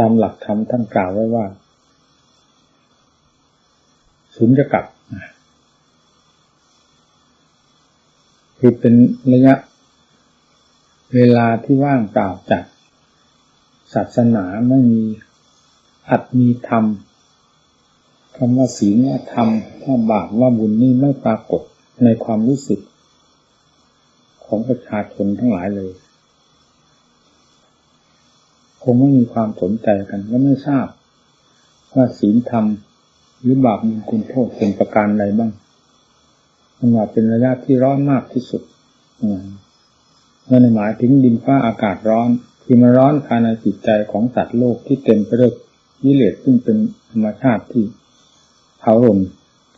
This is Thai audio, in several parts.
ตามหลักธรรมท่านกล่าวไว้ว่า สุญญกับคือเป็นระยะ เวลาที่ว่างเปล่าจากศาสนาไม่มีอัดมีธรรมคำว่าศีลว่าธรรมว่าบาปว่าบุญนี่ไม่ปรากฏในความรู้สึก ของประชาชนทั้งหลายเลย คงไม่มีความสนใจกันและไม่ทราบ ว่าศีลธรรม หรือบาปบุญคุณโทษเป็นประการใดบ้างมันว่าเป็นระยะที่ร้อนมากที่สุดนั่นหมายถึงดินฟ้าอากาศร้อนที่มาร้อนภายในจิตใจของสัตว์โลกที่เต็มไปด้วยวิเลศซึ่งเป็นธรรมชาติที่เผาลน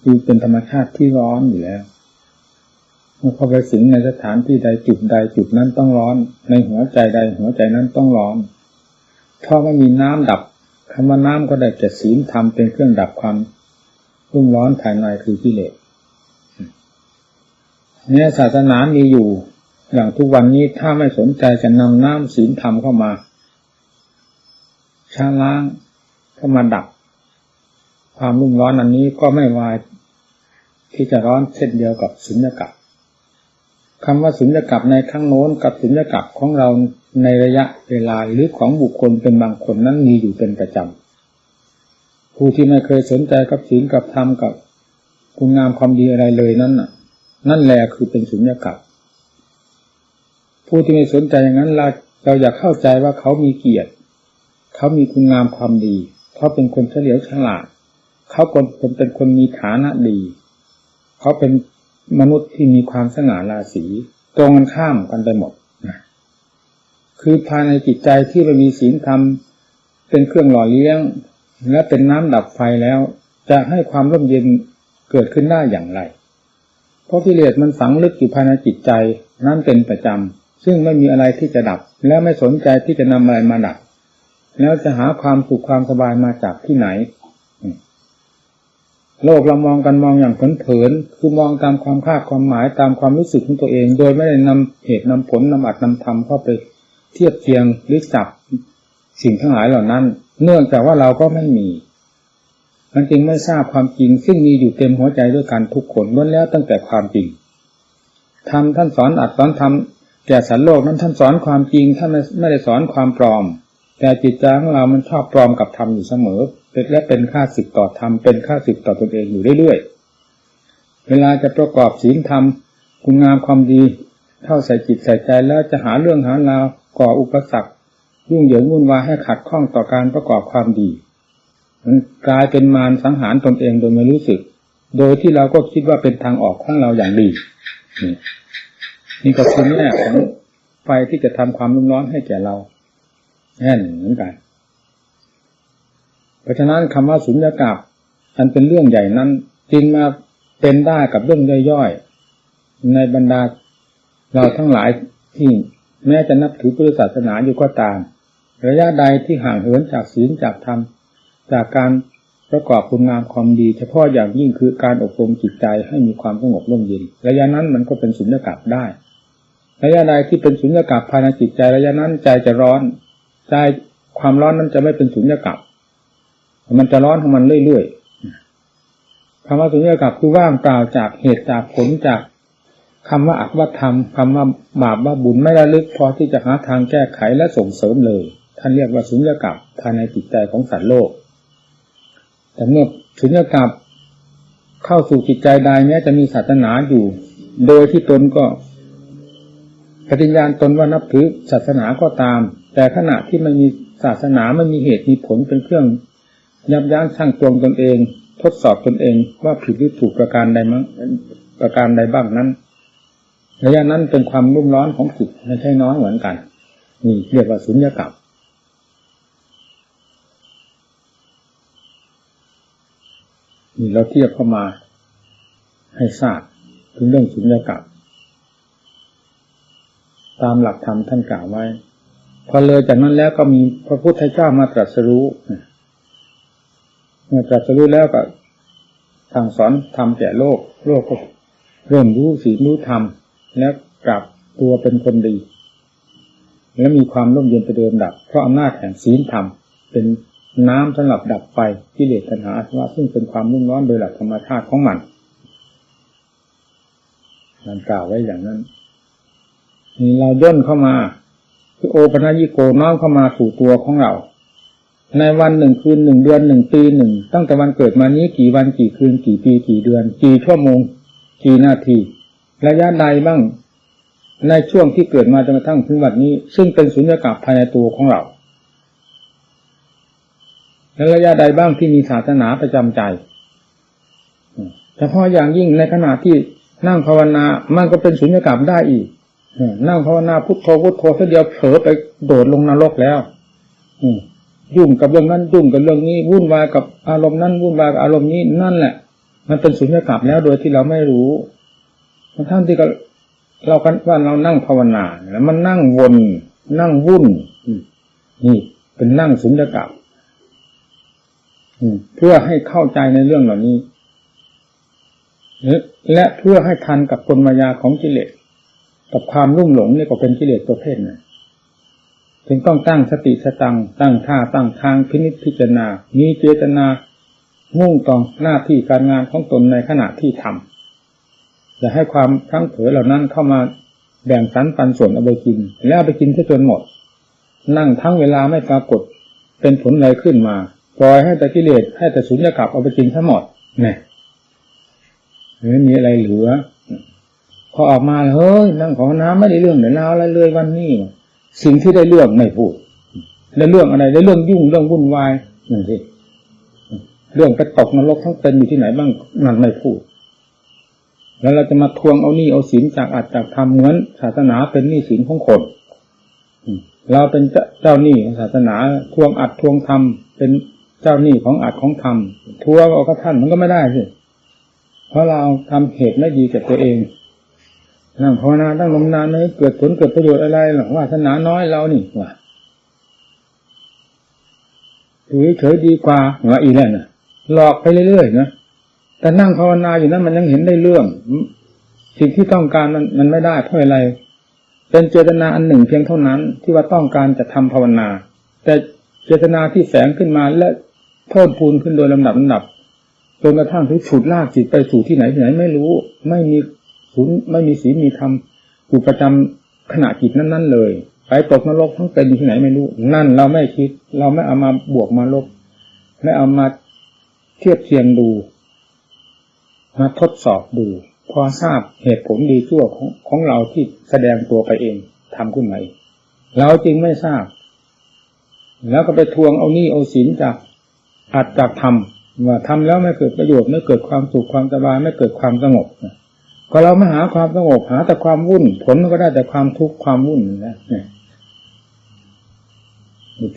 คือเป็นธรรมชาติที่ร้อนอยู่แล้วเมื่อเข้าไปสิงในสถานที่ใดจุดใดจุดนั้นต้องร้อน ในหัวใจใดหัวใจนั้นต้องร้อน ถ้าไม่มีน้ำดับคำว่าน้ำก็ได้แต่ศีลธรรมเป็นเครื่องดับความรุ่มร้อนภายในคือกิเลสเนี่ยศาสนามีอยู่ อย่างทุกวันนี้ถ้าไม่สนใจจะนำน้ำศีลธรรมเข้ามาช้าล้างเข้ามาดับ ความรุ่มร้อนอันนี้ก็ไม่วายที่จะร้อนเช่นเดียวกับสุญญากาศ คำว่าสุญญากาศในครั้งโน้นกับสุญญากาศของเราในระยะเวลาหรือของบุคคลเป็นบางคนนั้นมีอยู่เป็นประจำผู้ที่ไม่เคยสนใจกับศีลกับธรรมกับคุณงามความดีอะไรเลยนั้นน่ะ นั่นแหละคือเป็นสุญญากาศผู้ที่ไม่สนใจอย่างนั้นเราเราอยากเข้าใจว่าเขามีเกียรติ เขามีคุณงามความดี เขาเป็นคนเฉลียวฉลาด เขาเป็นคนเป็นคนมีฐานะดี เขาเป็น มนุษย์ที่มีความสง่าราศีตรงกันข้ามกันไปหมดนะคือภายในจิตใจที่เรามีศีลธรรมเป็นเครื่องหล่อเลี้ยง และเป็นน้ำดับไฟแล้ว จะให้ความร่มเย็นเกิดขึ้นได้อย่างไร เพราะกิเลสมันฝังลึกอยู่ภายในจิตใจนั่นเป็นประจำ ซึ่งไม่มีอะไรที่จะดับ และไม่สนใจที่จะนำอะไรมาดับ แล้วจะหาความสุขความสบายมาจากที่ไหน โลกเรามองกันมองอย่างเผินๆคือมองตามความคาดความหมายตามความรู้สึกของตัวเอง โดยไม่ได้นำเหตุนำผลนำอัดนำธรรมเข้าไปเทียบเทียงหรือจับสิ่งทั้งหลายเหล่านั้น เนื่องจากว่าเราก็ไม่มี มันจึงไม่ทราบความจริง ซึ่งมีอยู่เต็มหัวใจด้วยกันทุกคนล้วนแล้วตั้งแต่ความจริงทำท่านสอนอัดสอนทำแก่สันโลกนั้นท่านสอนความจริงท่านไม่ได้สอนความปลอม แต่จิตใจของเรามันชอบปลอมกับธรรมอยู่เสมอ และเป็นค่าสิทต่อธรรมเป็นค่าสิทต่อตนเองอยู่เรื่อยๆ เวลาจะประกอบศีลธรรมคุณงามความดีเข้าใส่จิตใส่ใจแล้วจะหาเรื่องหาราวก่ออุปสรรคยุ่งเหยิงวุ่นวายให้ขัดข้องต่อการประกอบความดี มันกลายเป็นมารสังหารตนเองโดยไม่รู้สึก โดยที่เราก็คิดว่าเป็นทางออกของเราอย่างดี นี่ก็คือแง่ของไฟที่จะทำความรุ่มร้อนให้แก่เราแน่นเหมือนกัน เพราะฉะนั้นคำว่าสุญญากาศอันเป็นเรื่องใหญ่นั้นจึงมาเป็นได้กับเรื่องย่อยๆในบรรดาเราทั้งหลายที่แม้จะนับถือพุทธศาสนาอยู่ก็ตาม ระยะใดที่ห่างเหินจากศีลจากธรรม จากการประกอบคุณงามความดี เฉพาะอย่างยิ่งคือการอบรมจิตใจให้มีความสงบร่มเย็นระยะนั้นมันก็เป็นสุญญากาศได้ ระยะใดที่เป็นสุญญากาศภายในจิตใจระยะนั้นใจจะร้อน ใจความร้อนนั้นจะไม่เป็นสุญญากาศ มันจะร้อนของมันเรื่อยๆคำว่าสุญญากาศคือว่างเปล่าจากเหตุจากผลจากคำว่าอักว่าธรรมคำว่าบาปว่าบุญไม่ระลึกพอที่จะหาทางแก้ไขและส่งเสริมเลย ท่านเรียกว่าสุญญากาศภายในจิตใจของสัตว์โลก แต่เมื่อสุญญากาศเข้าสู่จิตใจใดแม้จะมีศาสนาอยู่ โดยที่ตนก็ปฏิญญาณตนว่านับถือศาสนาก็ตาม แต่ขณะที่ไมันมีศาสนาไม่มีเหตุมีผลเป็นเครื่อง ยับยั้งชั่งตวงตนเอง ทดสอบตนเองว่าผิดหรือถูกประการใดมั้งประการใดบ้างนั้นระยะนั้นเป็นความรุ่มร้อนของจิตไม่ใช่น้อยเหมือนกัน นี่เรียกว่าสุญญากาศนี่เราเทียบเข้ามา ให้ทราบถึงเรื่องสุญญากาศตามหลักธรรมท่านกล่าวไว้ พอเลยจากนั้นแล้วก็มีพระพุทธเจ้ามาตรัสรู้ มื่อตรัสรู้แล้วก็ทางสอนทำแก่โลก โลกก็เริ่มรู้สีรู้ธรรมและกลับตัวเป็นคนดี และมีความร่มเย็นไปเดิมดับ เพราะอำนาจแห่งศีลธรรม เป็นน้ำสำหรับดับไฟกิเลสตัณหาอาสวะซึ่งเป็นความรุ่มร้อนโดยหลักธรรมชาติของมันนั่นกล่าวไว้อย่างนั้นนี่เราย่นเข้ามาคือโอปัญญิโกน้อมเข้ามาสู่ตัวของเรา ในวันหนึ่งคืนหนึ่งเดือนหนึ่งปีหนึ่งตั้งแต่วันเกิดมานี้กี่วันกี่คืนกี่ปีกี่เดือน กี่ชั่วโมง กี่นาที ระยะใดบ้าง ในช่วงที่เกิดมาจนกระทั่งถึงวันนี้ ซึ่งเป็นสุญญากาศภายในตัวของเราและระยะใดบ้างที่มีศาสนาประจำใจเฉพาะอย่างยิ่งในขณะที่นั่งภาวนามันก็เป็นสุญญากาศได้อีกนั่งภาวนาพุทโธพุทโธแค่เดียวเผลอไปโดดลงนรกแล้ว อืม ยุ่งกับเรื่องนั้นยุ่งกับเรื่องนี้วุ่นวายกับอารมณ์นั้นวุ่นวายกับอารมณ์นี้นั่นแหละ มันเป็นสุญญากาศแล้วโดยที่เราไม่รู้ทั้งที่ก็เรากันว่าเรานั่งภาวนาแล้วมันนั่งวนนั่งวุ่นนี่เป็นนั่งสุญญากาศเพื่อให้เข้าใจในเรื่องเหล่านี้ และเพื่อให้ทันกับกลมายาของกิเลสกับความรุ่มหลงนี่ก็เป็นกิเลสประเภทหนั้น จึงต้องตั้งสติสตังตั้งท่าตั้งทางพินิจพิจารณา มีเจตนามุ่งต่อหน้าที่การงานของตนในขณะที่ทำอย่าให้ความทั้งเผลอเหล่านั้นเข้ามาแบ่งสรรปันส่วนเอาไปกิน แล้วเอาไปกินซะจนหมด นั่งทั้งเวลาไม่ปรากฏเป็นผลอะไรขึ้นมาปล่อยให้แต่กิเลสให้แต่สุญญากาศเอาไปกินทั้งหมดเนี่ยไม่มีอะไรเหลือพอออกมาเฮ้ยนั่งของน้ำไม่ได้เรื่องเดี๋ยวนาอะไรเลยวันนี้ สิ่งที่ได้เรื่องไม่พูด แล้วเรื่องอะไรได้เรื่องยุ่งเรื่องวุ่นวายนั่นสิเรื่องไปตกนรกทั้งเป็นอยู่ที่ไหนบ้างนั่นไม่พูด แล้วเราจะมาทวงเอานี้เอาสินจากอาจจากทำเหมือนศาสนาเป็นนี้สินของคนเราเป็นเจ้าหนี้ศาสนาทวงอัดทวงทำเป็นเจ้าหนี้ของอัดของทำทวงเอาก็ท่านมันก็ไม่ได้สิเพราะเราทำเหตุไม่ดีกับตัวเอง นั่งภาวนาตั้งลมนานไม่เกิดผลเกิดประโยชน์อะไรหรอกว่าสนาน้อยเรานี่ว่าถือเฉยดีกว่าว่าอีแล้วนะหลอกไปเรื่อยๆนะแต่นั่งภาวนาอยู่นั้นมันยังเห็นได้เรื่องสิ่งที่ต้องการมันมันไม่ได้เพราะอะไร เป็นเจตนาอันหนึ่งเพียงเท่านั้น ที่ว่าต้องการจะทำภาวนา แต่เจตนาที่แฝงขึ้นมาและเพิ่มพูนขึ้นโดยลำดับลำดับจนกระทั่งถึงฉุดลากจิตไปสู่ที่ไหนที่ไหนไม่รู้ ไม่มี ศูนย์ไม่มีศีลมีธรรมอยู่ประจำขณะจิตนั้น ๆ เลยไปตกนรกทั้งเป็นที่ไหนไม่รู้ นั่นเราไม่คิด เราไม่เอามาบวกมาลบไม่เอามาเทียบเทียงดู มาทดสอบดู พอทราบเหตุผลดีชั่วของของเราที่แสดงตัวไปเองทำขึ้นมาเราจริงไม่ทราบ แล้วก็ไปทวงเอานี่เอาศีลจากอัดจากทำว่าทำแล้วไม่เกิดประโยชน์ไม่เกิดความสุขความสบายไม่เกิดความสงบ ก็เราไม่หาความสงบหาแต่ความวุ่น ผลมันก็ได้แต่ความทุกข์ความวุ่นนะเนี่ย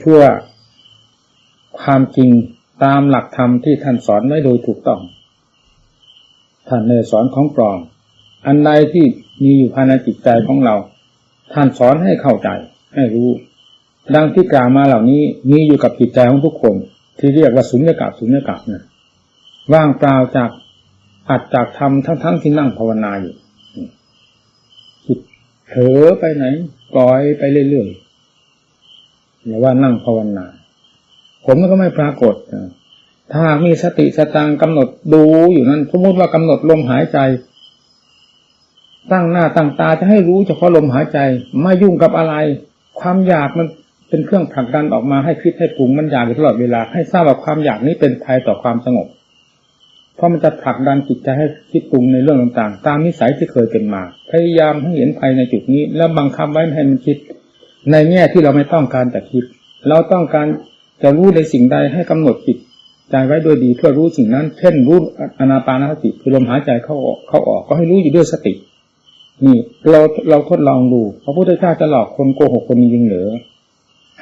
ชั่วความจริงตามหลักธรรมที่ท่านสอนไว้โดยถูกต้อง ท่านในสอนของปลอม อันใดที่มีอยู่ภายในจิตใจของเรา ท่านสอนให้เข้าใจ ให้รู้ ดังที่กล่าวมาเหล่านี้มีอยู่กับจิตใจของทุกคน ที่เรียกว่าสุญญากาศสุญญากาศนะว่างเปล่าจาก อัดจากทำทั้งๆที่นั่งภาวนาอยู่จิตเผลอไปไหนปล่อยไปเรื่อยๆอย่าว่านั่งภาวนา ผมก็ไม่ปรากฏถ้ามีสติสตังกำหนดดูอยู่นั้นสมมติว่ากำหนดลมหายใจ ตั้งหน้าตั้งตาจะให้รู้เฉพาะลมหายใจ ไม่ยุ่งกับอะไร ความอยากมันเป็นเครื่องผลักดันออกมาให้คิดให้ปรุงมันอยากอยู่ตลอดเวลา ให้ทราบว่าความอยากนี้เป็นภัยต่อความสงบ เพราะมันจะผลักดันจิตใจให้คิดปรุงในเรื่องต่างๆ ตามนิสัยที่เคยเป็นมา พยายามให้เห็นภัยในจุดนี้ แล้วบังคับไว้ให้มันคิด ในแง่ที่เราไม่ต้องการแต่คิด เราต้องการจะรู้ในสิ่งใดให้กำหนดจิตใจไว้โดยดีเพื่อรู้สิ่งนั้น เช่นรู้อนาปานสติคือลมหายใจเข้าออกเข้าออกก็ให้รู้อยู่ด้วยสติ นี่เราเราทดลองดูพระพุทธเจ้าจะหลอกคนโกหกคนจริงเหรือ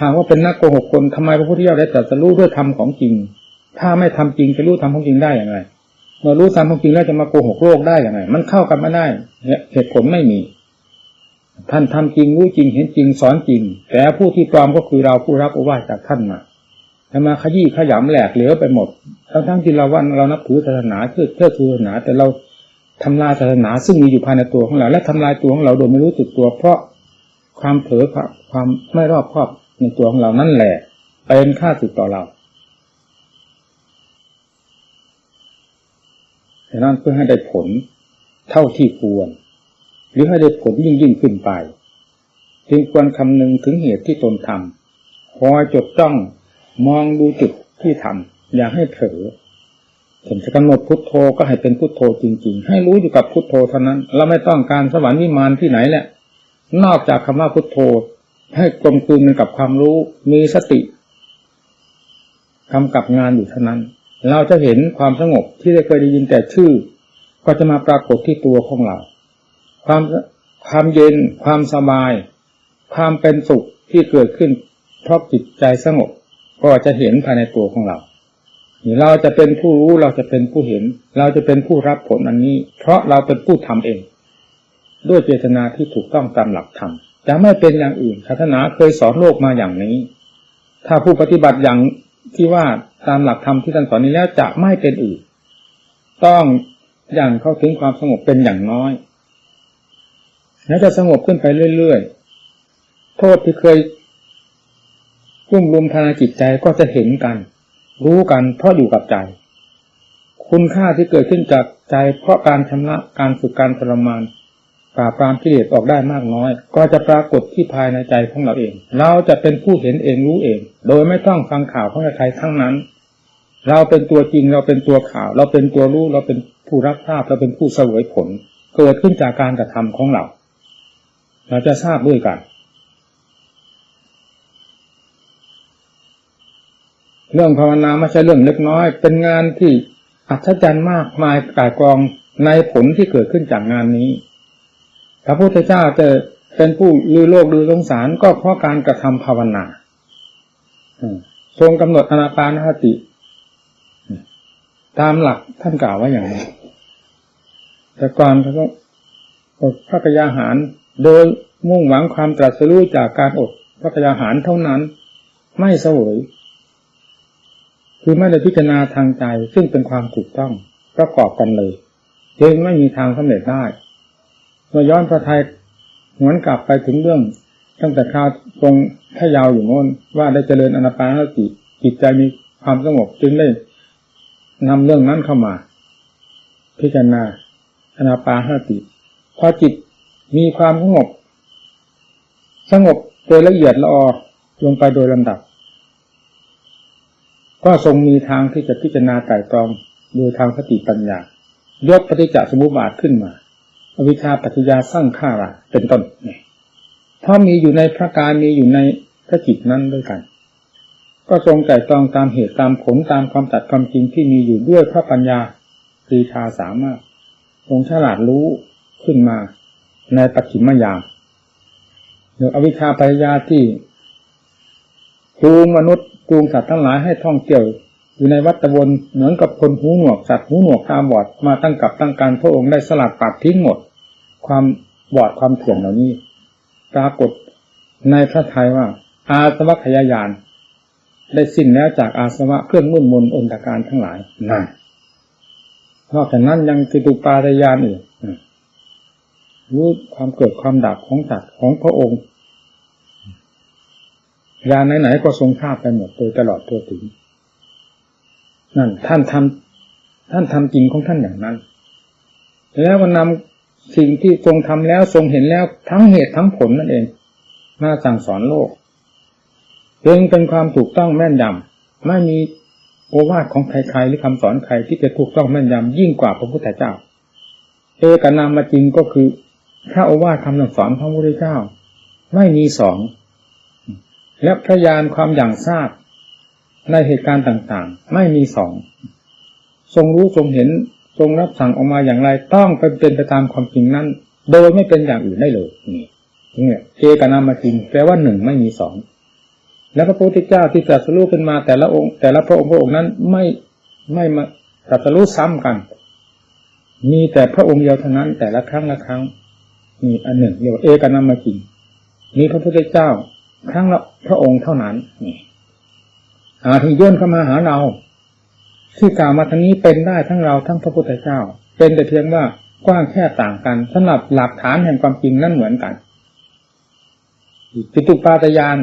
หากว่าเป็นนักโกหกคนทำไมพระพุทธเจ้าได้ตรัสรู้ด้วยธรรมของจริง ถ้าไม่ทำจริงจะรู้ธรรมของจริงได้อย่างไร มื่อรู้ตามความจริงแล้วจะมาโกหกโลกได้อย่างไรมันเข้ากันไม่ได้เหตุผลไม่มี ท่านทำจริงรู้จริงเห็นจริงสอนจริง แต่ผู้ที่ปลอมก็คือเราผู้รับโอวาทจากท่านมาทำมาขยี้ขยำแหลกเหลวไปหมด ทั้งทั้งที่เราว่าเรานับถือศาสนาเชื่อเชื่อถือศาสนา แต่เราทำลายศาสนา ซึ่งมีอยู่ภายในตัวของเรา และทำลายตัวของเราโดยไม่รู้สึกตัว เพราะความเผลอความไม่รอบคอบในตัวของเรานั่นแหละเป็นค่าศึกต่อเรา ฉะนั้นเพื่อให้ได้ผลเท่าที่ควร หรือให้ได้ผลยิ่งยิ่งขึ้นไป จึงควรคำนึงถึงเหตุที่ตนทำคอยจดจ้องมองดูจุดที่ทำอย่าให้เผลอถึงจะกำหนดพุทโธก็ให้เป็นพุทโธจริง ๆ ให้รู้อยู่กับพุทโธเท่านั้น เราไม่ต้องการสวรรค์วิมานที่ไหนแหละ นอกจากคำว่าพุทโธ ให้กลมกลืนกับความรู้มีสติกำกับงานอยู่เท่านั้น เราจะเห็นความสงบที่ได้เคยได้ยินแต่ชื่อ ก็จะมาปรากฏที่ตัวของเรา ความความเย็น ความสบาย ความเป็นสุขที่เกิดขึ้น เพราะจิตใจสงบ ก็จะเห็นภายในตัวของเราเราจะเป็นผู้รู้เราจะเป็นผู้เห็น เราจะเป็นผู้รับผลอันนี้ เพราะเราเป็นผู้ทำเอง ด้วยเจตนาที่ถูกต้องตามหลักธรรมจะไม่เป็นอย่างอื่นศาสนาเคยสอนโลกมาอย่างนี้ ถ้าผู้ปฏิบัติอย่าง ที่ว่าตามหลักธรรมที่ท่านสอนนี้แล้วจะไม่เป็นอื่น ต้องอย่างเข้าถึงความสงบเป็นอย่างน้อย แล้วจะสงบขึ้นไปเรื่อยๆ โทษที่เคยกุ้มลุมทางจิตใจก็จะเห็นกัน รู้กันเพราะอยู่กับใจ คุณค่าที่เกิดขึ้นจากใจเพราะการชำระการฝึกการทรมาน ปราบปรามกิเลสออกได้มากน้อย ก็จะปรากฏที่ภายในใจของเราเอง เราจะเป็นผู้เห็นเองรู้เอง โดยไม่ต้องฟังข่าวของใครทั้งนั้น เราเป็นตัวจริงเราเป็นตัวข่าว เราเป็นตัวรู้เราเป็นผู้รับทราบเราเป็นผู้เสวยผล เกิดขึ้นจากการกระทำของเรา เราจะทราบด้วยกัน เรื่องภาวนาไม่ใช่เรื่องเล็กน้อย เป็นงานที่อัศจรรย์มากมายกายกองในผลที่เกิดขึ้นจากงานนี้ พระพุทธเจ้าจะเป็นผู้ลือโลกลือสงสารก็เพราะการกระทำภาวนาทรงกำหนดอนาปานสติ ตามหลักท่านกล่าวว่าอย่างนี้แต่ก่อนเขาต้องอดพระกยาหารโดยมุ่งหวังความตรัสรู้จากการอดพระกยาหารเท่านั้น ไม่เสวยคือไม่ได้พิจารณาทางใจซึ่งเป็นความถูกต้องประกอบกันเลย จึงไม่มีทางสำเร็จได้ เมื่อย้อนพระไทยหวนกลับไปถึงเรื่อง ตั้งแต่คราวตรงพระยาวอยู่โน้นว่าได้เจริญอนาปานสติจิตใจมีความสงบจึงได้นำเรื่องนั้นเข้ามา พิจารณาอนาปานสติพอจิตมีความสงบ สงบโดยละเอียดละออลงไปโดยลำดับ ก็ทรงมีทางที่จะพิจารณาไต่ตรองโดยทางสติปัญญายกปฏิจจสมุปบาทขึ้นมา อวิชชาปัจจยาสร้างข้าระเป็นต้นเนี่ยถ้ามีอยู่ในพระกายมีอยู่ในพระจิตนั้นด้วยกัน ก็ทรงใจตองตามเหตุตามผลตามความตัดความจริงที่มีอยู่ด้วยพระปัญญาปรีชาสามารถทรงฉลาดรู้ขึ้นมาในปัจฉิมยามหรืออวิชชาปัจจยาที่จูงมนุษย์จูงสัตว์ทั้งหลายให้ท่องเที่ยว อยู่ในวัฏวนเหมือนกับคนหูหนวกสัตว์หูหนวกตาบอดมาตั้งกับตั้งการพระองค์ได้สลัดปัดทิ้งหมด ความบอดความถ่วงเหล่านี้ ปรากฏในพระทัยว่า อาสวะขยายาน ได้สิ้นแล้วจากอาสวะเครื่องมุ่นมนอนตการทั้งหลายนั่นนอกจากนั้นยังจิตุปาตยานอีกรู้ความเกิดความดับของสัตว์ของพระองค์ยานไหนๆก็ทรงทราบไปหมดโดยตลอดตัวถึง นั่น ท่านทำท่านทำจริงของท่านอย่างนั้น แล้วก็นำสิ่งที่ทรงทำแล้วทรงเห็นแล้วทั้งเหตุทั้งผลนั่นเอง มาสั่งสอนโลกเองเป็นความถูกต้องแม่นยำไม่มีโอวาทของใครๆหรือคำสอนใครที่จะถูกต้องแม่นยำยิ่งกว่าพระพุทธเจ้า เอกนามมาจริงก็คือพระโอวาทคำสอนพระพุทธเจ้า ไม่มีสองและพระยานความอย่างทราบ ในเหตุการณ์ต่างๆ ไม่มีสอง ทรงรู้ทรงเห็นทรงรับสั่งออกมาอย่างไรต้องเป็นไปตามความจริงนั้น โดยไม่เป็นอย่างอื่นได้เลยนี่เนี่ยเอกนามาจริงแปลว่าหนึ่งไม่มีสองแล้วพระพุทธเจ้าที่ตรัสรู้ขึ้นมาแต่ละองค์ แต่ละพระองค์พระองค์นั้นไม่ไม่มาตรัสรู้ซ้ำกัน มีแต่พระองค์เดียวเท่านั้น แต่ละครั้งละครั้งมีอันหนึ่งเรียกว่าเอกนามาจริงมีพระพุทธเจ้า ครั้งละพระองค์เท่านั้นนี่ อาที่ย่นเข้ามาหาเรา ที่กล่าวมาทั้งนี้เป็นได้ทั้งเราทั้งพระพุทธเจ้า เป็นแต่เพียงว่ากว้างแค่ต่างกันสำหรับหลักฐานแห่งความจริงนั่นเหมือนกันปิตุปาตยาน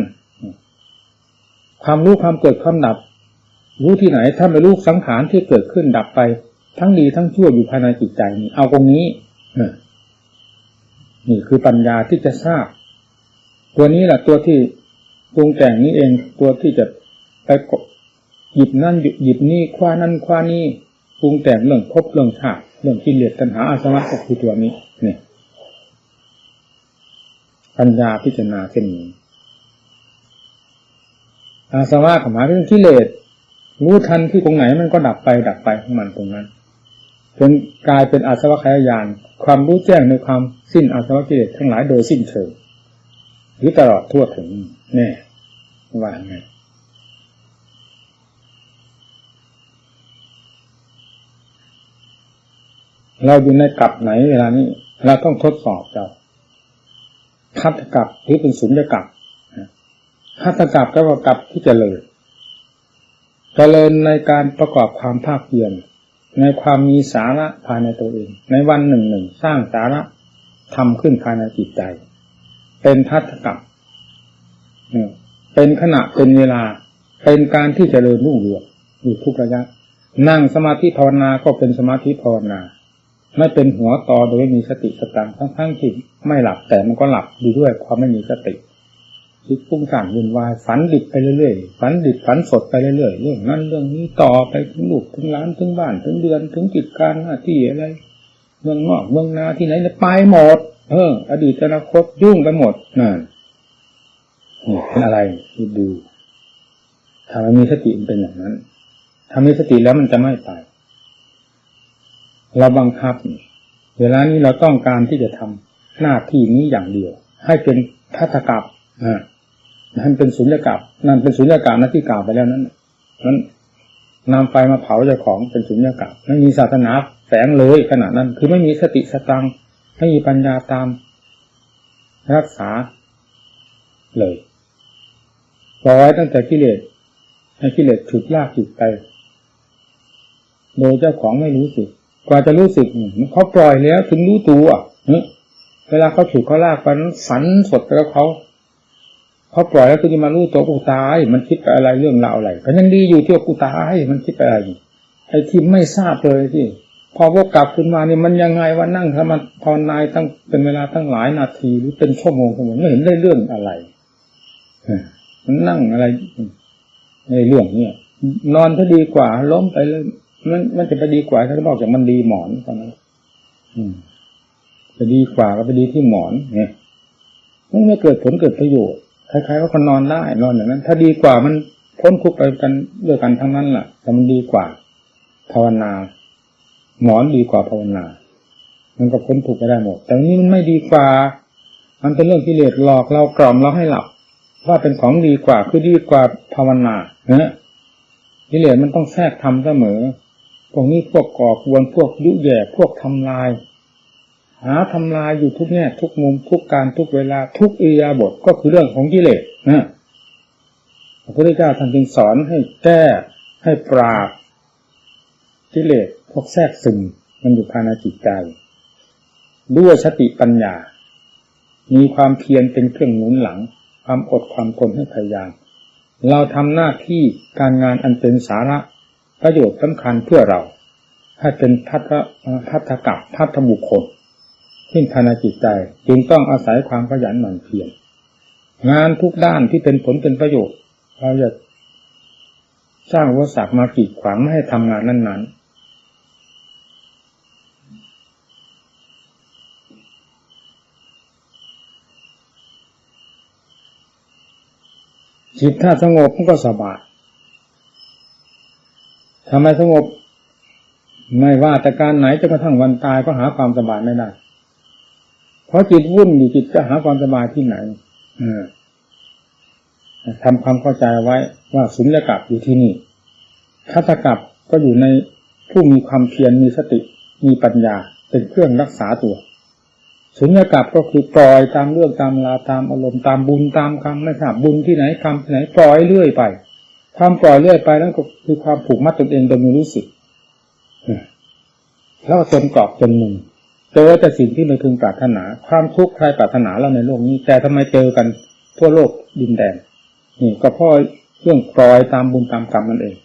ความรู้ความเกิดความดับ รู้ที่ไหนถ้าไม่รู้สังขารที่เกิดขึ้นดับไป ทั้งดีทั้งชั่วอยู่ภายในจิตใจนี่เอาตรงนี้นี่คือปัญญาที่จะทราบ ตัวนี้แหละตัวที่ปรุงแต่งนี้เองตัวที่จะ ไปหยิบนั่นหยิบนี่คว้านั่นคว้านี่ปรุงแต่งเรื่องภพเรื่องชาติเรื่องกิเลสตัณหาอาสวะก็คือตัวนี้เนี่ยปัญญาพิจารณาเช่นนี้อาสวะขมายเรื่องกิเลสรู้ทันที่ตรงไหนมันก็ดับไปดับไปของมันตรงนั้นจนกลายเป็นอาสวะขยายานความรู้แจ้งในความสิ้นอาสวะกิเลสทั้งหลายโดยสิ้นเชิงหรือตลอดทั่วถึงแน่ว่าไง เราอยู่ในกลับไหนเวลานี้ เราต้องทดสอบเจ้าพัฒกับหรือเป็นสุญญกับพัฒกับก็ว่ากับที่จเจริญเจริญในการประกอบความภาคเพียรในความมีสาระภายในตัวเอง ในวันหนึ่งหนึ่งสร้างสาระทำขึ้นภายในจิตใจ เป็นพัฒกับเป็นขณะเป็นเวลา เป็นการที่จเจริญรุ่งเรืองอยู่ทุกระยะ นั่งสมาธิภาวนาก็เป็นสมาธิภาวนา ไม่เป็นหัวต่อโดยมีสติสตังทั้งทั้งที่ไม่หลับแต่มันก็หลับดีด้วยความไม่มีสติคิดฟุ้งซ่านวุ่นวายฝันดิบไปเรื่อยๆฝันดิบฝันสดไปเรื่อยๆเรื่องนั้นเรื่องนี้ต่อไปถึงลูกถึงล้านถึงบ้านถึงเดือนถึงกิจการหน้าที่อะไรเมืองนอกเมืองนาที่ไหนไปหมดเอออดีตอนาคตยุ่งกันหมดนั่นเป็นอะไรคิดดูถ้ามันมีสติมันเป็นอย่างนั้นถ้ามีสติแล้วมันจะไม่ไป เราบังคับ เวลานี้เราต้องการที่จะทำหน้าที่นี้อย่างเดียว ให้เป็นทัศกับอ่านั่นเป็นสุญญากาศนั่นเป็นสุญญากาศนะที่กล่าวไปแล้วนั้นนั้นนำไฟมาเผาเจ้าของเป็นสุญญากาศไม่มีศาสนาแฝงเลยขนาดนั้น คือไม่มีสติสตังไม่มีปัญญาตาม รักษาเลยปล่อยตั้งแต่กิเลสให้กิเลสฉุดลากจิตไป โดยเจ้าของไม่รู้สึก กว่าจะรู้สึกเขาปล่อยแล้วถึงรู้ตัวเวลาเขาถูกเขาลากไปนั้นสันสดแล้วเขาเขาปล่อยแล้วก็จะมารู้ตัวกูตาย มันคิดไปอะไรเรื่องราวอะไรก็ยังดีอยู่ที่กูตายมันคิดไปอะไรไอ้ที่ไม่ทราบเลยที่พอวกกลับขึ้นมาเนี่ยมันยังไงว่านั่งทำมันภาวนายตั้งเป็นเวลาตั้งหลายนาทีหรือเป็นชั่วโมงชั่วโมงไม่เห็นได้เรื่องอะไรมันนั่งอะไรในเรื่องเนี่ยนอนก็ดีกว่าล้มไปเลย มันมันจะไปดีกว่าถ้าบอกจากมันดีหมอนตอนนั้นอืมจะดีกว่าก็ไปดีที่หมอนเนี่ยมันไม่เกิดผลเกิดประโยชน์คล้ายๆว่าคนนอนได้นอนอย่างนั้น ถ้าดีกว่ามันพ้นทุกไปกันด้วยกันทั้งนั้นแหละแต่มันดีกว่า ภาวนา หมอนดีกว่าภาวนา มันก็พ้นทุกไปได้หมด แต่นี้มันไม่ดีกว่า มันเป็นเรื่องกิเลสหลอกเรากล่อมเราให้หลับว่าเป็นของดีกว่าคือดีกว่าภาวนาเนะกิเลสมันต้องแทรกทำเสมอ พวกนี้พวกก่อกวนพวกยุแย่พวกทำลาย หาทำลายอยู่ทุกแง่ทุกมุมทุกการทุกเวลาทุกอียาบทก็คือเรื่องของกิเลสนะพระพุทธเจ้าท่านจึงสอนให้แก้ให้ปราบกิเลสพวกแทรกซึมมันอยู่ภายในจิตใจ ด้วยสติปัญญา มีความเพียรเป็นเครื่องหนุนหลัง ความอดความทนให้พยายาม เราทำหน้าที่การงานอันเป็นสาระ ประโยชน์สำคัญเพื่อเราให้เป็นพัฒพัฒกับพัฒบุคคลขึ้นภายในจิตใจจึงต้องอาศัยความขยันหมั่นเพียรงานทุกด้านที่เป็นผลเป็นประโยชน์ เราจะสร้างวัสดุมากีดขวางไม่ให้ทำงานนั้นๆจิตถ้าสงบมันก็สบาย ทำไมสงบ ไม่ว่าแต่การไหนจะกระทั่งวันตายก็หาความสบายไม่ได้ เพราะจิตวุ่นอยู่จิตจะหาความสบายที่ไหนอทำความเข้าใจไว้ว่าสุญญากาศอยู่ที่นี่ทัศกับก็อยู่ในผู้มีความเพียรมีสติ มีปัญญาเป็นเครื่องรักษาตัว สุญญากาศก็คือปล่อยตามเรื่องตามลาตามอารมณ์ตามบุญตามกรรมไม่ทราบบุญที่ไหนกรรมที่ไหนปล่อยเรื่อยไป ความปล่อยเรื่อยไปนั่นก็คือความผูกมัดตนเองโดยไม่รู้สึกแล้วจนกรอบจนมุมเจอแต่สิ่งที่ไม่พึงปรารถนา ความทุกข์ใครปรารถนาเราในโลกนี้ แต่ทำไมเจอกันทั่วโลกดินแดน นี่ก็เพราะเรื่องปล่อยตามบุญตามกรรมนั่นเอง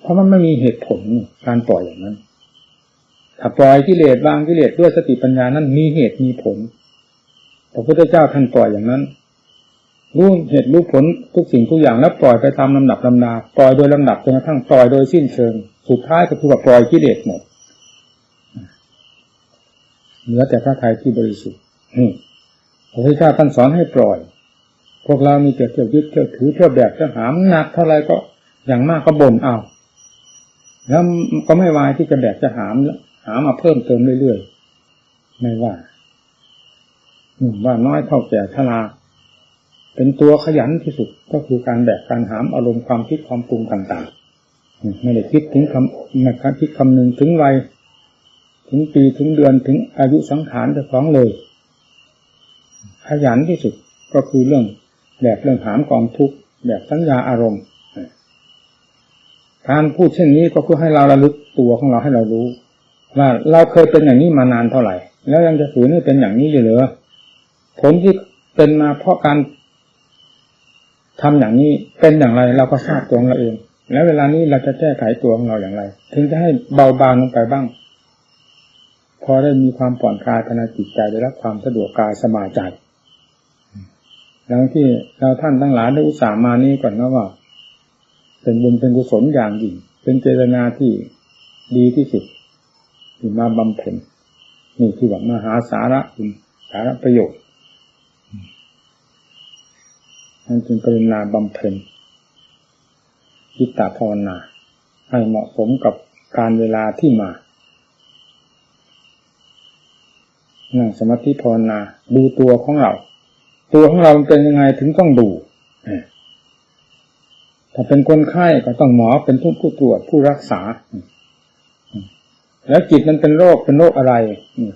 เพราะมันไม่มีเหตุผลการปล่อยอย่างนั้น ถ้าปล่อยกิเลสวางกิเลสด้วยสติปัญญานั้นมีเหตุมีผลพระพุทธเจ้าท่านปล่อยอย่างนั้น รู้เหตุรู้ผลทุกสิ่งทุกอย่างแล้วปล่อยไปตามลำดับลำนาปล่อยโดยลำดับจนกระทั่งปล่อยโดยสิ้นเชิง สุดท้ายก็คือว่าปล่อยกิเลสหมดเหลือแต่พระทัยที่บริสุทธิ์พระพุทธเจ้าท่านสอนให้ปล่อย พวกเรามีแต่เที่ยวยึดเที่ยวถือเที่ยวแบกเที่ยวหามหนักเท่าไรก็อย่างมากก็บ่นเอา แล้วก็ไม่วายที่จะแบกจะหามหามาเพิ่มเติมเรื่อยๆ ไม่ว่าหนุ่มว่าน้อยเท่าแก่ชรา เป็นตัวขยันที่สุดก็คือการแบกการหามอารมณ์ความคิดความปรุงต่างๆไม่ได้คิดถึงคำไม่คิดคำหนึ่งถึงวัยถึงปีถึงเดือนถึงอายุสังขารจะฟ้องเลย ขยันที่สุดก็คือเรื่องแบบเรื่องหามกองทุกข์แบบสัญญาอารมณ์การพูดเช่นนี้ก็เพื่อให้เราระลึกตัวของเราให้เรารู้ ว่าเราเคยเป็นอย่างนี้มานานเท่าไหร่ แล้วยังจะฝืนให้เป็นอย่างนี้อยู่หรือผลที่เป็นมาเพราะการ ทำอย่างนี้เป็นอย่างไรเราก็ทราบตัวของเราเอง แล้วเวลานี้เราจะแก้ไขตัวของเราอย่างไร ถึงจะให้เบาบางลงไปบ้าง พอได้มีความผ่อนคลายภายในจิตใจได้รับความสะดวกกายสบายใจแล้วที่เราท่านทั้งหลายได้อุตส่าห์มานี้ก่อนนะว่า เป็นบุญเป็นกุศลอย่างยิ่งเป็นเจตนาที่ดีที่สุดที่มาบำเพ็ญนี่คือแบบมหาสาระคุณสาระประโยชน์ ท่านจึงกรุณาบำเพ็ญจิตตภาวนา ให้เหมาะสมกับการเวลาที่มานั่งสมาธิภาวนาดูตัวของเรา ตัวของเราเป็นยังไงถึงต้องดูถ้าเป็นคนไข้ก็ต้องหมอเป็นผู้ผู้ตรวจผู้รักษา แล้วจิตมันเป็นโรคเป็นโรคอะไร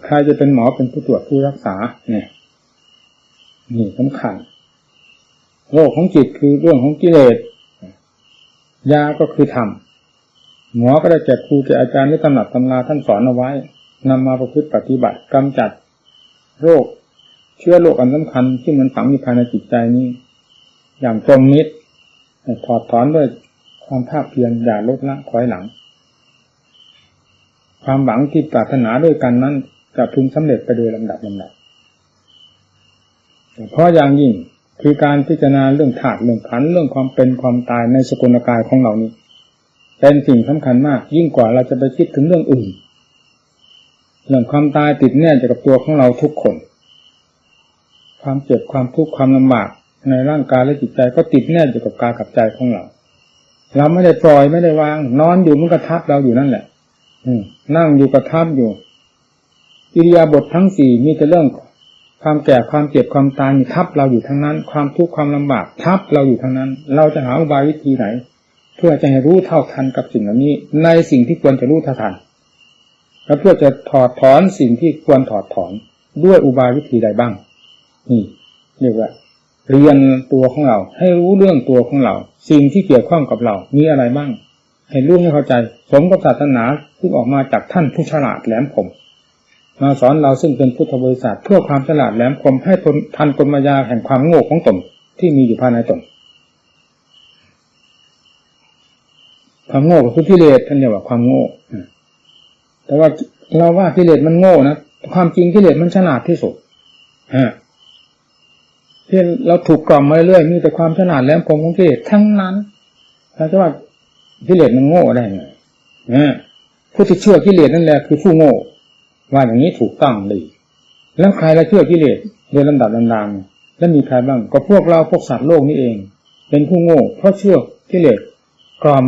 ใครจะเป็นหมอเป็นผู้ตรวจผู้รักษา เนี่ยนี่สำคัญ โรคของจิตคือเรื่องของกิเลสยาก็คือธรรมหมอก็ได้แก่ครูแก่อาจารย์ที่ตำหนักตำราท่านสอนเอาไว้นำมาประพฤติปฏิบัติกำจัด โรค เชื้อโรคอันสำคัญที่มันฝังอยู่ภายในจิตใจนี้ อย่างตรงนิดถอดถอนด้วยความภาคเพียรอย่าลดละถอยหลัง ความหวังที่ปรารถนาด้วยกันนั้นจะพึงสำเร็จไปโดยลำดับลำดับเพราะอย่างยิ่ง คือการพิจารณาเรื่องถาดเรื่องขันเรื่องความเป็นความตายในสกุลกายของเรานี้ เป็นสิ่งสำคัญมาก ยิ่งกว่าเราจะไปคิดถึงเรื่องอื่นเรื่องความตายติดแน่จะกับตัวของเราทุกคน ความเจ็บความทุกข์ความลำบากในร่างกายและจิตใจก็ติดแน่อยู่กับกายกับใจของเรา เราไม่ได้ปล่อยไม่ได้วาง นอนอยู่มันก็ทับเราอยู่นั่นแหละ อืนั่งอยู่ก็ทับอยู่อิริยาบถททั้งสี่มีแต่เรื่อง ความแก่ความเจ็บความตายทับเราอยู่ทั้งนั้น ความทุกข์ความลำบากทับเราอยู่ทั้งนั้น เราจะหาอุบายวิธีไหน เพื่อจะให้รู้เท่าทันกับสิ่งเหล่านี้ ในสิ่งที่ควรจะรู้เท่าทัน และเพื่อจะถอดถอนสิ่งที่ควรถอดถอนด้วยอุบายวิธีใดบ้าง นี่เรียกว่าเรียนตัวของเรา ให้รู้เรื่องตัวของเรา สิ่งที่เกี่ยวข้องกับเรา มีอะไรบ้าง ให้รู้ให้เข้าใจ สมกับศาสนาที่ออกมาจากท่านผู้ฉลาดแหลมคม มาสอนเราซึ่งเป็นพุทธบริษัทเพื่อความฉลาดแหลมคมให้ทนทันกลมายาแห่งความโง่ของตนที่มีอยู่ภายในตนความโง่ก็คือกิเลสท่านเรียกว่าความโง่แต่ว่าเราว่ากิเลสมันโง่นะความจริงกิเลสมันฉลาดที่สุดฮะที่เราถูกกล่อมมาเรื่อยมีแต่ความฉลาดแหลมคมของกิเลสทั้งนั้นเราจะว่ากิเลสมันโง่ได้ไงฮะผู้ที่เชื่อกิเลสนั่นแหละคือผู้โง่ ว่าอย่างนี้ถูกต้องดีแล้วใครละเชื่อกิเลสโดยลำดับลำดางแล้วมีใครบ้างก็พวกเราพวกสัตว์โลกนี่เอง เป็นผู้โง่เพราะเชื่อกิเลสกล่อม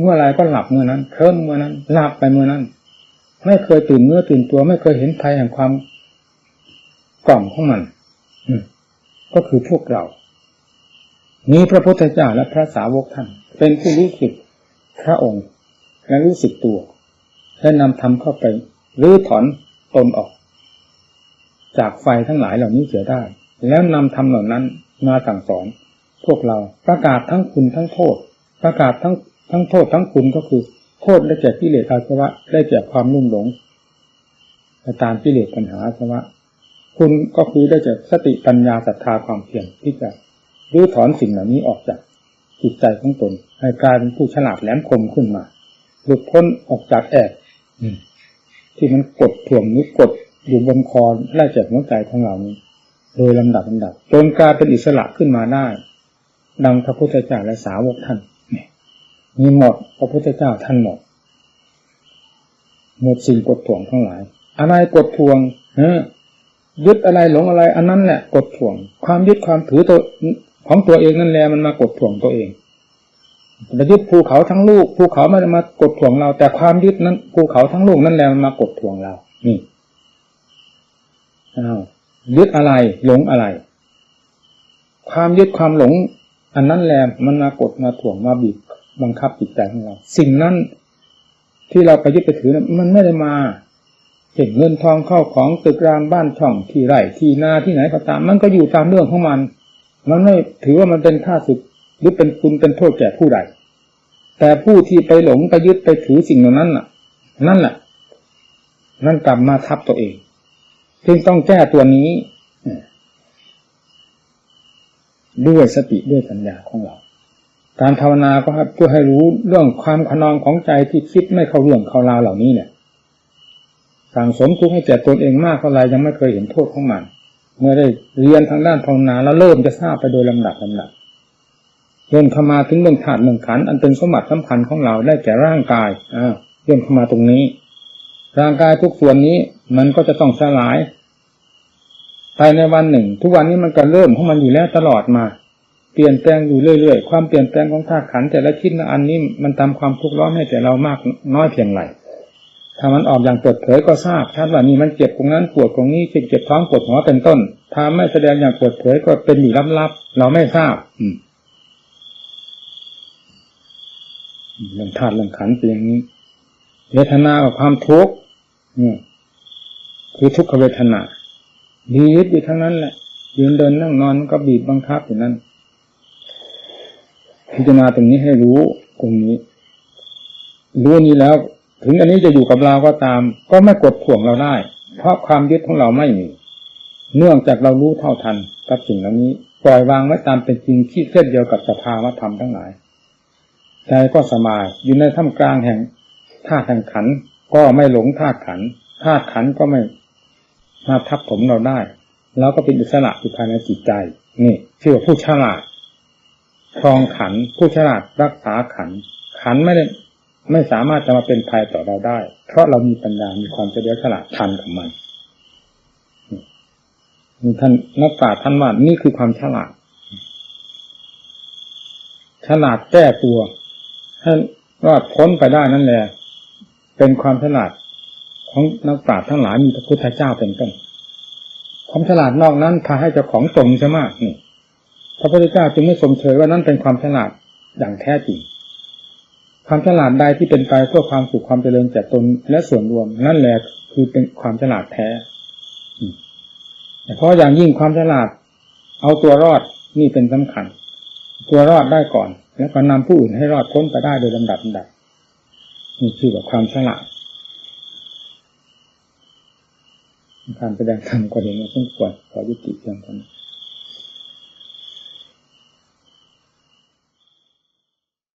เมื่อไรก็หลับเมื่อนั้นเคลิ้มเมื่อนั้นหลับไปเมื่อนั้น ไม่เคยตื่นเมื่อตื่นตัว ไม่เคยเห็นภัยแห่งความกล่อมของมันอืก็คือพวกเรามีพระพุทธเจ้าและพระสาวกท่าน เป็นผู้รู้สึกพระองค์และรู้สึกตัว และนำธรรมเข้าไป หรือถอนตนออก จากไฟทั้งหลายเหล่านี้เสียได้ แล้วนำธรรมเหล่านั้นมาสั่งสอน พวกเราประกาศทั้งคุณทั้งโทษ ประกาศทั้งทั้งโทษทั้งคุณก็คือ โทษได้แก่กิเลสอาสวะ ได้แก่ความลุ่มหลงตามกิเลสปัญหาอาสวะ คุณก็คือได้จากสติปัญญาศรัทธาความเพียรที่จะรื้อถอนสิ่งเหล่านี้ออกจากจิตใจของตนให้กลายเป็นผู้ฉลาดแหลมคมขึ้นมาหลุดพ้นออกจากแอก ที่มันกดถ่วงหรือกดอยู่บนคอไล่จากหัวใจของเรานี้ โดยลำดับลำดับจนกลายเป็นอิสระขึ้นมาได้ ดังพระพุทธเจ้าและสาวกท่านมีหมดพระพุทธเจ้าท่านหมดหมดสิ่งกดถ่วงทั้งหลาย อะไรกดถ่วงเออยึดอะไรหลงอะไร อันนั้นแหละกดถ่วง ความยึดความถือตัวของตัวเองนั่นแหละมันมากดถ่วงตัวเอง จะยึดภูเขาทั้งลูกภูเขาม่ได้มากดถ่วงเรา แต่ความยึดนั้นภูเขาทั้งลูกนั่นแหละมันมากดถ่วงเรา นี่อ้าวยึดอะไรหลงอะไร ความยึดความหลง อันนั้นแหละมันมากดมาถ่วงมาบีบบังคับจิตใจของเรา สิ่งนั้นที่เราไปยึดไปถือมันไม่ได้มาเห็นเงินทองเข้าของตึกรามบ้านช่องที่ไร่ที่นาที่ไหนก็ตาม มันก็อยู่ตามเรื่องของมัน มันไม่ถือว่ามันเป็นค่าสุด หรือเป็นคุณเป็นโทษแก่ผู้ใด แต่ผู้ที่ไปหลงไปยึดไปถือสิ่งเหล่านั้นน่ะ นั่นแหละนั่นกลับมาทับตัวเอง จึงต้องแก้ตัวนี้ด้วยสติด้วยปัญญาของเรา การภาวนาก็เพื่อให้รู้เรื่องความขนองของใจที่คิดไม่เข้าเรื่องเข้าราวเหล่านี้เนี่ยสั่งสมทุกข์ให้แก่ตนเองมากเท่าไรยังไม่เคยเห็นโทษของมัน เมื่อได้เรียนทางด้านภาวนาแล้วเริ่มจะทราบไปโดยลำดับลำดับ จนเข้ามาถึงเรื่องธาตุเรื่องขันอันเป็นสมบัติสำคัญของเราได้แก่ร่างกายอ่าเริ่มเข้ามาตรงนี้ ร่างกายทุกส่วนนี้มันก็จะต้องสลายภายในวันหนึ่ง ทุกวันนี้มันก็เริ่มของมันอยู่แล้วตลอดมา เปลี่ยนแปลงอยู่เรื่อยๆ ความเปลี่ยนแปลงของธาตุขันแต่ละชิ้นละอันนี้มันทำความทุกข์ร้อนให้แต่เรามากน้อยเพียงไรถ้ามันออกอย่างเปิดเผยก็ทราบชัดว่านี่มันเจ็บตรงนั้นปวดตรงนี้เจ็บท้องปวดหัวเป็นต้นถ้าไม่แสดงอย่างเปิดเผยก็เป็นอยู่ลับๆเราไม่ทราบ อืม เรื่องธาตุเรื่องขันเป็นอย่างนี้เวทนากับความทุกข์คือทุกขเวทนาดียึดอยู่ทั้งนั้นแหละยืนเดินนั่งนอนก็บีบบังคับอยู่นั้นพิจารณาตรงนี้ให้รู้ตรงนี้ รู้นี้แล้ว ถึงอันนี้จะอยู่กับเราก็ตาม ก็ไม่กดข่วงเราได้ เพราะความยึดของเราไม่มีเนื่องจากเรารู้เท่าทันกับสิ่งเหล่านี้ ปล่อยวางไว้ตามเป็นจริงที่เส้นเดียวกับสภาวะธรรมทั้งหลาย ใจก็สบายอยู่ในท่ามกลางแห่งธาตุแห่งขัน ก็ไม่หลงธาตุขันธาตุขันก็ไม่มาทับผมเราได้เราก็เป็นอิสระอยู่ภายในจิตใจ นี่ชื่อว่าผู้ฉลาดครองขันผู้ฉลาดรักษาขัน ขันไม่ได้ไม่สามารถจะมาเป็นภัยต่อเราได้ เพราะเรามีปัญญา มีความเฉลียวฉลาดทันของมันมีท่านนักปราชญ์ท่านว่านี่คือความฉลาด ฉลาดแก้ตัว ให้รอดพ้นไปได้นั่นแหละเป็นความฉลาดของนักปราชญ์ทั้งหลายมีพระพุทธเจ้าเป็นต้นความฉลาดนอกนั้นพาให้เจ้าของตรงใช่ไหมนี่พระพุทธเจ้าจึงไม่สมเชยว่านั่นเป็นความฉลาดอย่างแท้จริงความฉลาดใดที่เป็นไปเพื่อความสุขความเจริญแก่ตนและส่วนรวม นั่นแหละคือเป็นความฉลาดแท้เพราะอย่างยิ่งความฉลาด เอาตัวรอดนี่เป็นสำคัญ ตัวรอดได้ก่อน แล้วก็นำผู้อื่นให้รอดพ้นไปได้โดยลำดับลำดับนี่คือแบบความฉลาดการแสดงธรรมก็เห็นว่าสมควรขอยุติเพียงเท่านี้